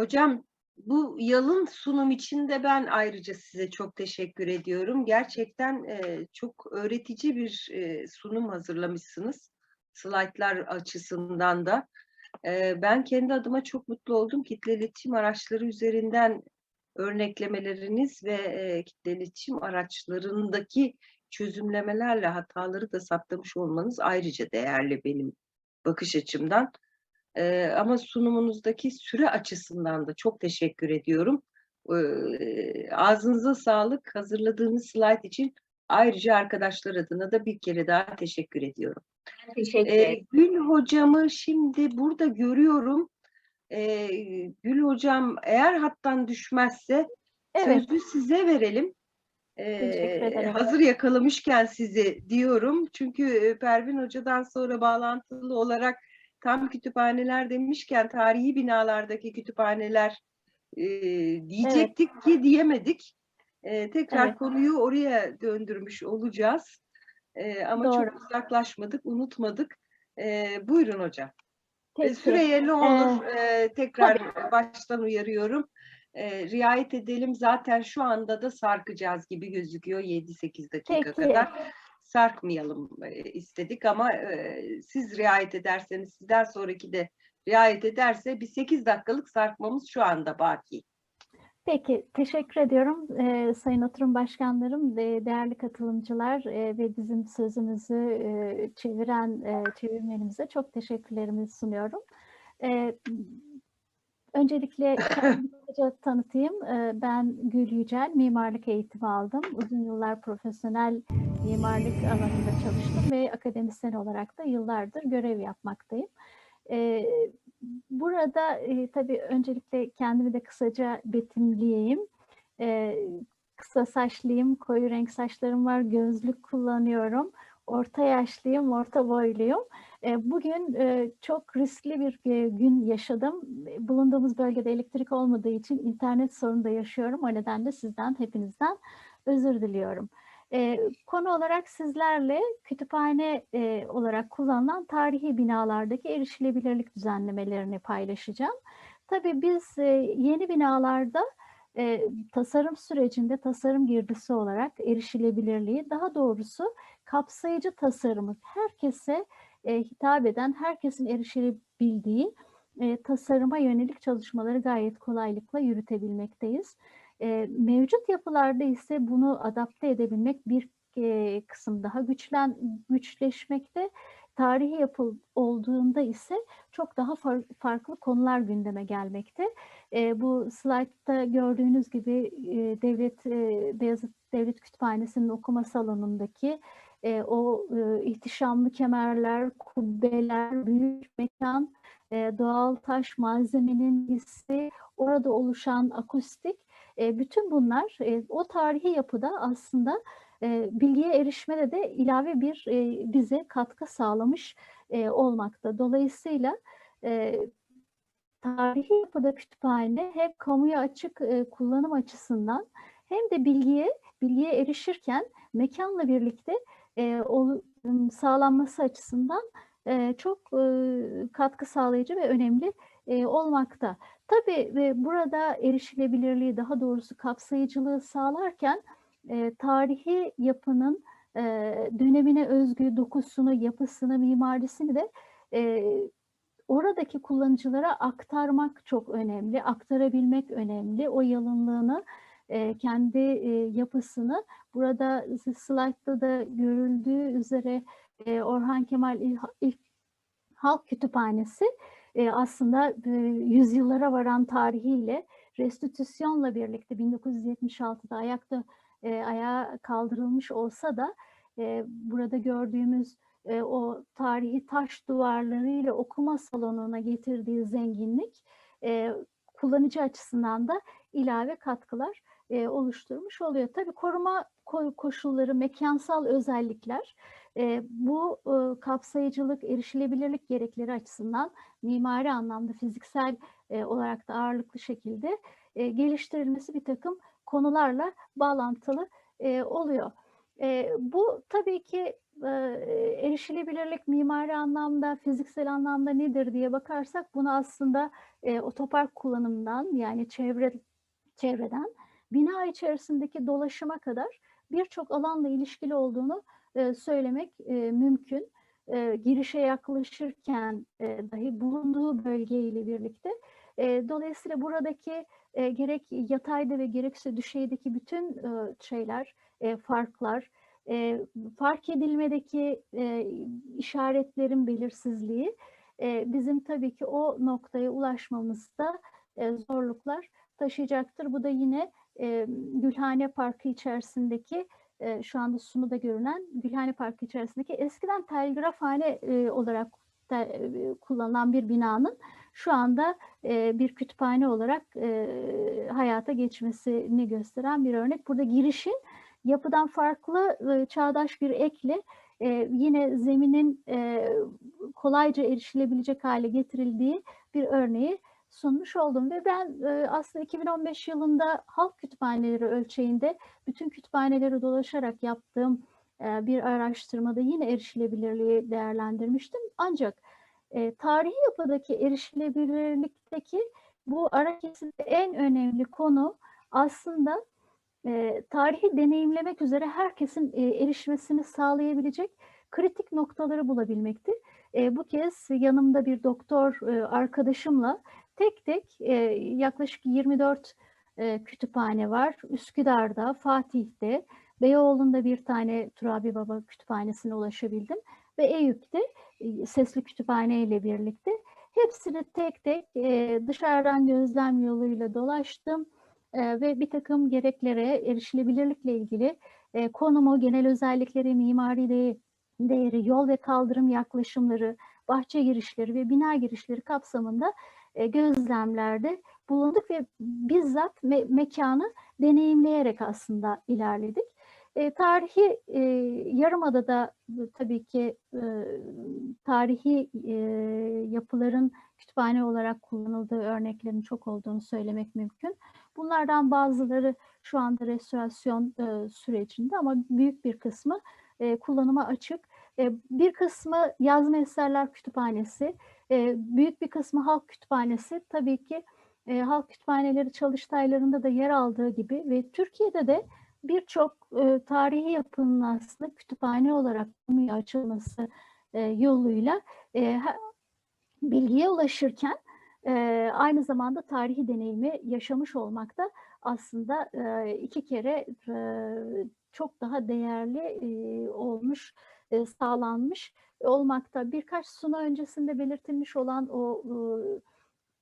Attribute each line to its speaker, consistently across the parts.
Speaker 1: Hocam bu yalın sunum için de ben ayrıca size çok teşekkür ediyorum. Gerçekten e, çok öğretici bir e, sunum hazırlamışsınız. Slaytlar açısından da. E, ben kendi adıma çok mutlu oldum. Kitle iletişim araçları üzerinden örneklemeleriniz ve e, kitle iletişim araçlarındaki çözümlemelerle hataları da saptamış olmanız ayrıca değerli benim bakış açımdan. Ee, ama sunumunuzdaki süre açısından da çok teşekkür ediyorum. Ee, ağzınıza sağlık. Hazırladığınız slide için ayrıca arkadaşlar adına da bir kere daha teşekkür ediyorum.
Speaker 2: Teşekkür ederim.
Speaker 1: Gül hocamı şimdi burada görüyorum. Ee, Gül hocam eğer hattan düşmezse
Speaker 3: Evet,
Speaker 1: sözü size verelim. Ee, hazır yakalamışken sizi diyorum. Çünkü e, Pervin Hoca'dan sonra bağlantılı olarak tam kütüphaneler demişken tarihi binalardaki kütüphaneler e, diyecektik ki diyemedik. E, tekrar
Speaker 3: Evet.
Speaker 1: konuyu oraya döndürmüş olacağız. E, ama
Speaker 3: Doğru.
Speaker 1: çok uzaklaşmadık, unutmadık. E, buyurun hocam.
Speaker 3: Peki.
Speaker 1: Süreye ne olur e, tekrar baştan uyarıyorum. E, riayet edelim. Zaten şu anda da sarkacağız gibi gözüküyor 7-8 dakika
Speaker 3: Peki.
Speaker 1: kadar. Sarkmayalım e, istedik ama e, siz riayet ederseniz sizden sonraki de riayet ederse bir 8 dakikalık sarkmamız şu anda baki.
Speaker 3: Peki, teşekkür ediyorum Ee, Sayın Oturum Başkanlarım, ve değerli katılımcılar e, ve bizim sözümüzü e, çeviren e, çevirmenimize çok teşekkürlerimi sunuyorum. E, öncelikle kendimi kısaca tanıtayım. E, ben Gül Yücel, mimarlık eğitimi aldım. Uzun yıllar profesyonel mimarlık alanında çalıştım ve akademisyen olarak da yıllardır görev yapmaktayım. E, Burada e, tabii öncelikle kendimi de kısaca betimleyeyim. E, kısa saçlıyım, koyu renk saçlarım var, gözlük kullanıyorum. Orta yaşlıyım, orta boyluyum. Bugün çok riskli bir gün yaşadım. Bulunduğumuz bölgede elektrik olmadığı için internet sorunu da yaşıyorum. O nedenle sizden, hepinizden özür diliyorum. Konu olarak sizlerle kütüphane olarak kullanılan tarihi binalardaki erişilebilirlik düzenlemelerini paylaşacağım. Tabii biz yeni binalarda tasarım sürecinde tasarım girdisi olarak erişilebilirliği, daha doğrusu kapsayıcı tasarımı herkese e, hitap eden, herkesin erişilebildiği e, tasarıma yönelik çalışmaları gayet kolaylıkla yürütebilmekteyiz. E, mevcut yapılarda ise bunu adapte edebilmek bir e, kısım daha güçlen güçleşmekte. Tarihi yapı olduğunda ise çok daha far, farklı konular gündeme gelmekte. E, bu slaytta gördüğünüz gibi e, Devlet e, Beyazıt Devlet Kütüphanesi'nin okuma salonundaki e, o e, ihtişamlı kemerler, kubbeler, büyük mekan, e, doğal taş malzemenin hissi, orada oluşan akustik e, bütün bunlar e, o tarihi yapıda aslında e, bilgiye erişmede de ilave bir e, bize katkı sağlamış e, olmakta. Dolayısıyla e, tarihi yapıda kütüphane hem kamuya açık e, kullanım açısından hem de bilgiye bilgiye erişirken mekanla birlikte e, o, sağlanması açısından e, çok e, katkı sağlayıcı ve önemli e, olmakta. Tabii ve burada erişilebilirliği daha doğrusu kapsayıcılığı sağlarken e, tarihi yapının e, dönemine özgü dokusunu, yapısını, mimarisini de e, oradaki kullanıcılara aktarmak çok önemli, aktarabilmek önemli. O yalınlığını, kendi yapısını. Burada slaytta da görüldüğü üzere Orhan Kemal İl, İl Halk Kütüphanesi aslında yüzyıllara varan tarihiyle restitüsyonla birlikte 1976'da ayakta e, ayağa kaldırılmış olsa da burada gördüğümüz o tarihi taş duvarlarıyla okuma salonuna getirdiği zenginlik kullanıcı açısından da ilave katkılar e, oluşturmuş oluyor. Tabii koruma koşulları, mekansal özellikler e, bu e, kapsayıcılık, erişilebilirlik gerekleri açısından mimari anlamda fiziksel e, olarak da ağırlıklı şekilde e, geliştirilmesi bir takım konularla bağlantılı e, oluyor. E, bu tabii ki e, erişilebilirlik mimari anlamda, fiziksel anlamda nedir diye bakarsak bunu aslında e, otopark kullanımından yani çevre çevreden bina içerisindeki dolaşıma kadar birçok alanla ilişkili olduğunu e, söylemek e, mümkün. E, girişe yaklaşırken e, dahi bulunduğu bölgeyle birlikte. E, dolayısıyla buradaki e, gerek yatayda ve gerekse düşeydeki bütün e, şeyler, e, farklar, e, fark edilmedeki e, işaretlerin belirsizliği e, bizim tabii ki o noktaya ulaşmamızda e, zorluklar taşıyacaktır. Bu da yine Gülhane Parkı içerisindeki e, şu anda sunuda görünen Gülhane Parkı içerisindeki eskiden telgrafhane e, olarak e, kullanılan bir binanın şu anda e, bir kütüphane olarak hayata geçmesini gösteren bir örnek. Burada girişin yapıdan farklı çağdaş bir ekle yine zeminin kolayca erişilebilecek hale getirildiği bir örneği sunmuş oldum ve ben e, aslında 2015 yılında halk kütüphaneleri ölçeğinde bütün kütüphaneleri dolaşarak yaptığım e, bir araştırmada yine erişilebilirliği değerlendirmiştim. Ancak e, tarihi yapıdaki erişilebilirlikteki bu ara en önemli konu aslında e, tarihi deneyimlemek üzere herkesin e, erişmesini sağlayabilecek kritik noktaları bulabilmekti. E, bu kez yanımda bir doktor e, arkadaşımla tek tek e, yaklaşık 24 e, kütüphane var. Üsküdar'da, Fatih'te, Beyoğlu'nda bir tane Turabi Baba kütüphanesine ulaşabildim ve Eyüp'te e, sesli kütüphane ile birlikte hepsini tek tek e, dışarıdan gözlem yoluyla dolaştım e, ve bir takım gereklere erişilebilirlikle ilgili e, konumu, genel özellikleri, mimari de, değeri, yol ve kaldırım yaklaşımları, bahçe girişleri ve bina girişleri kapsamında e, gözlemlerde bulunduk ve bizzat me mekanı deneyimleyerek aslında ilerledik. E, tarihi e, Yarımada'da tabii ki e, tarihi e, yapıların kütüphane olarak kullanıldığı örneklerin çok olduğunu söylemek mümkün. Bunlardan bazıları şu anda restorasyon e, sürecinde ama büyük bir kısmı e, kullanıma açık. Bir kısmı yazma eserler kütüphanesi, büyük bir kısmı halk kütüphanesi. Tabii ki halk kütüphaneleri çalıştaylarında da yer aldığı gibi ve Türkiye'de de birçok tarihi yapının aslında kütüphane olarak kamuya açılması yoluyla bilgiye ulaşırken aynı zamanda tarihi deneyimi yaşamış olmak da aslında iki kere çok daha değerli olmuş, e, sağlanmış olmakta. Birkaç sunu öncesinde belirtilmiş olan o e,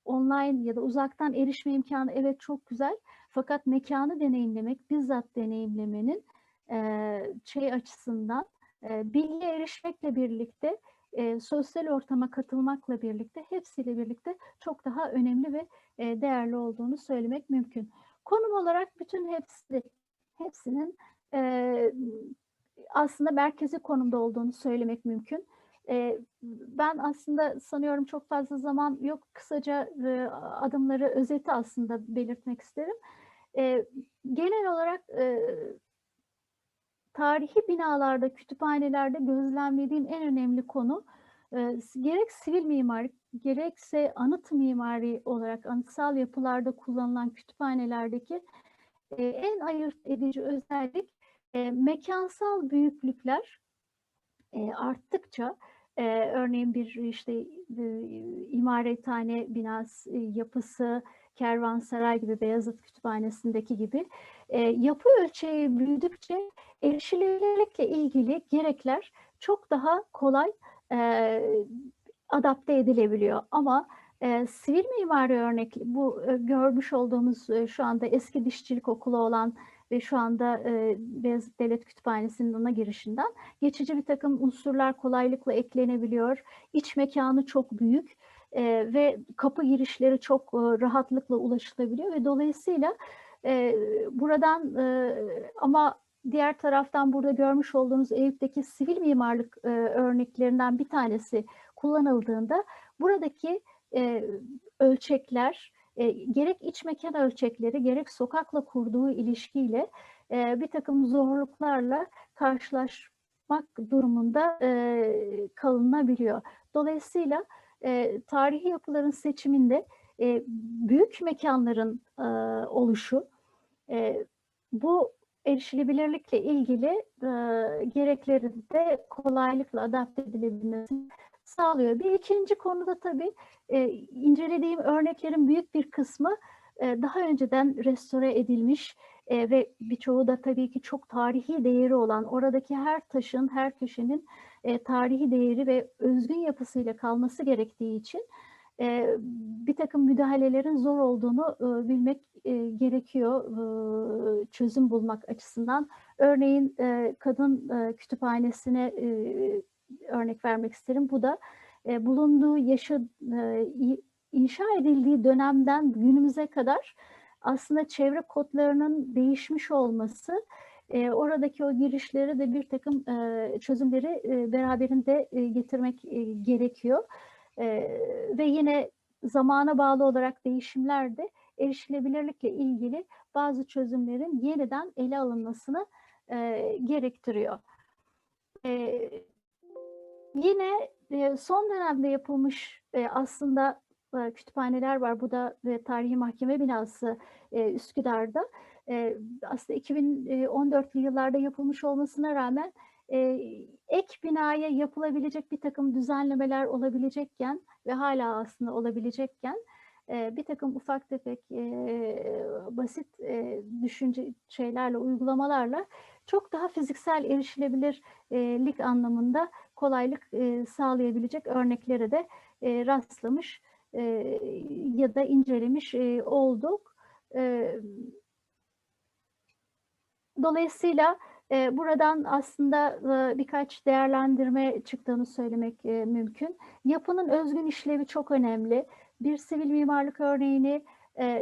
Speaker 3: online ya da uzaktan erişme imkanı evet çok güzel. Fakat mekanı deneyimlemek, bizzat deneyimlemenin e, şey açısından e, bilgiye erişmekle birlikte e, sosyal ortama katılmakla birlikte hepsiyle birlikte çok daha önemli ve e, değerli olduğunu söylemek mümkün. Konum olarak bütün hepsi hepsinin e, aslında merkezi konumda olduğunu söylemek mümkün. E, ben aslında sanıyorum çok fazla zaman yok. Kısaca e, adımları özeti aslında belirtmek isterim. E, genel olarak e, tarihi binalarda, kütüphanelerde gözlemlediğim en önemli konu e, gerek sivil mimari, gerekse anıt mimari olarak anıtsal yapılarda kullanılan kütüphanelerdeki en ayırt edici özellik e, mekansal büyüklükler e, arttıkça e, örneğin bir işte e, imarethane binası e, yapısı, kervansaray gibi Beyazıt Kütüphanesi'ndeki gibi e, yapı ölçeği büyüdükçe erişilebilirlikle ilgili gerekler çok daha kolay e, adapte edilebiliyor. Ama e, sivil mimari örnek bu e, görmüş olduğumuz e, şu anda eski dişçilik okulu olan ve şu anda e, Beyazıt Devlet Kütüphanesi'nin ana girişinden geçici bir takım unsurlar kolaylıkla eklenebiliyor. İç mekanı çok büyük e, ve kapı girişleri çok e, rahatlıkla ulaşılabiliyor ve dolayısıyla e, buradan e, ama diğer taraftan burada görmüş olduğunuz Eyüp'teki sivil mimarlık e, örneklerinden bir tanesi kullanıldığında buradaki e, ölçekler e, gerek iç mekan ölçekleri gerek sokakla kurduğu ilişkiyle e, bir takım zorluklarla karşılaş yapmak durumunda e, kalınabiliyor. Dolayısıyla e, tarihi yapıların seçiminde e, büyük mekanların e, oluşu e, bu erişilebilirlikle ilgili e, gerekleri de kolaylıkla adapte edilebilmesini sağlıyor. Bir ikinci konuda tabii e, incelediğim örneklerin büyük bir kısmı e, daha önceden restore edilmiş e, ve birçoğu da tabii ki çok tarihi değeri olan oradaki her taşın, her köşenin e, tarihi değeri ve özgün yapısıyla kalması gerektiği için e, bir takım müdahalelerin zor olduğunu e, bilmek e, gerekiyor e, çözüm bulmak açısından. Örneğin e, kadın e, kütüphanesine e, örnek vermek isterim. Bu da e, bulunduğu yaşı e, inşa edildiği dönemden günümüze kadar aslında çevre kodlarının değişmiş olması e, oradaki o girişleri de bir takım e, çözümleri e, beraberinde e, getirmek e, gerekiyor. E, ve yine zamana bağlı olarak değişimler de erişilebilirlikle ilgili bazı çözümlerin yeniden ele alınmasını e, gerektiriyor. E, yine e, son dönemde yapılmış e, aslında e, kütüphaneler var. Bu da e, Tarihi Mahkeme Binası e, Üsküdar'da. E, aslında 2014'lü yıllarda yapılmış olmasına rağmen e, ek binaya yapılabilecek bir takım düzenlemeler olabilecekken ve hala aslında olabilecekken e, bir takım ufak tefek e, basit e, düşünce şeylerle, uygulamalarla çok daha fiziksel erişilebilirlik anlamında kolaylık e, sağlayabilecek örneklere de e, rastlamış e, ya da incelemiş olduk. Dolayısıyla buradan aslında birkaç değerlendirme çıktığını söylemek mümkün. Yapının özgün işlevi çok önemli. Bir sivil mimarlık örneğini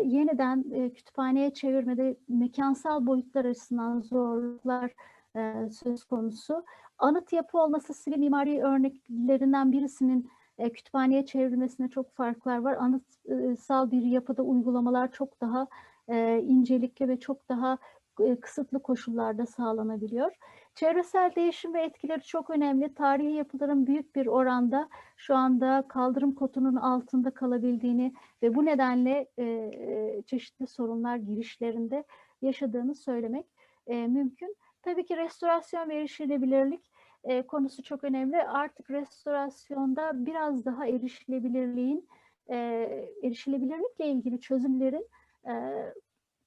Speaker 3: yeniden kütüphaneye çevirmede mekansal boyutlar açısından zorluklar e, söz konusu. Anıt yapı olması sivil mimari örneklerinden birisinin e, kütüphaneye çevrilmesine çok farklar var. Anıtsal bir yapıda uygulamalar çok daha e, incelikli ve çok daha e, kısıtlı koşullarda sağlanabiliyor. Çevresel değişim ve etkileri çok önemli. Tarihi yapıların büyük bir oranda şu anda kaldırım kotunun altında kalabildiğini ve bu nedenle e, e, çeşitli sorunlar girişlerinde yaşadığını söylemek mümkün. Tabii ki restorasyon ve erişilebilirlik e, konusu çok önemli. Artık restorasyonda biraz daha erişilebilirliğin, e, erişilebilirlikle ilgili çözümlerin e,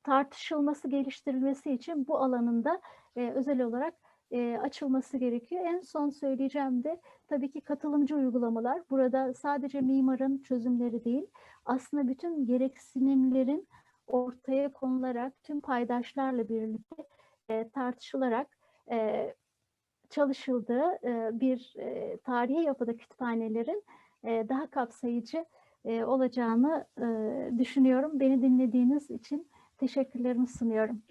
Speaker 3: tartışılması, geliştirilmesi için bu alanında e, özel olarak e, açılması gerekiyor. En son söyleyeceğim de tabii ki katılımcı uygulamalar. Burada sadece mimarın çözümleri değil, aslında bütün gereksinimlerin ortaya konularak tüm paydaşlarla birlikte e, tartışılarak e, çalışıldığı e, bir tarihi yapıda kütüphanelerin daha kapsayıcı olacağını düşünüyorum. Beni dinlediğiniz için teşekkürlerimi sunuyorum.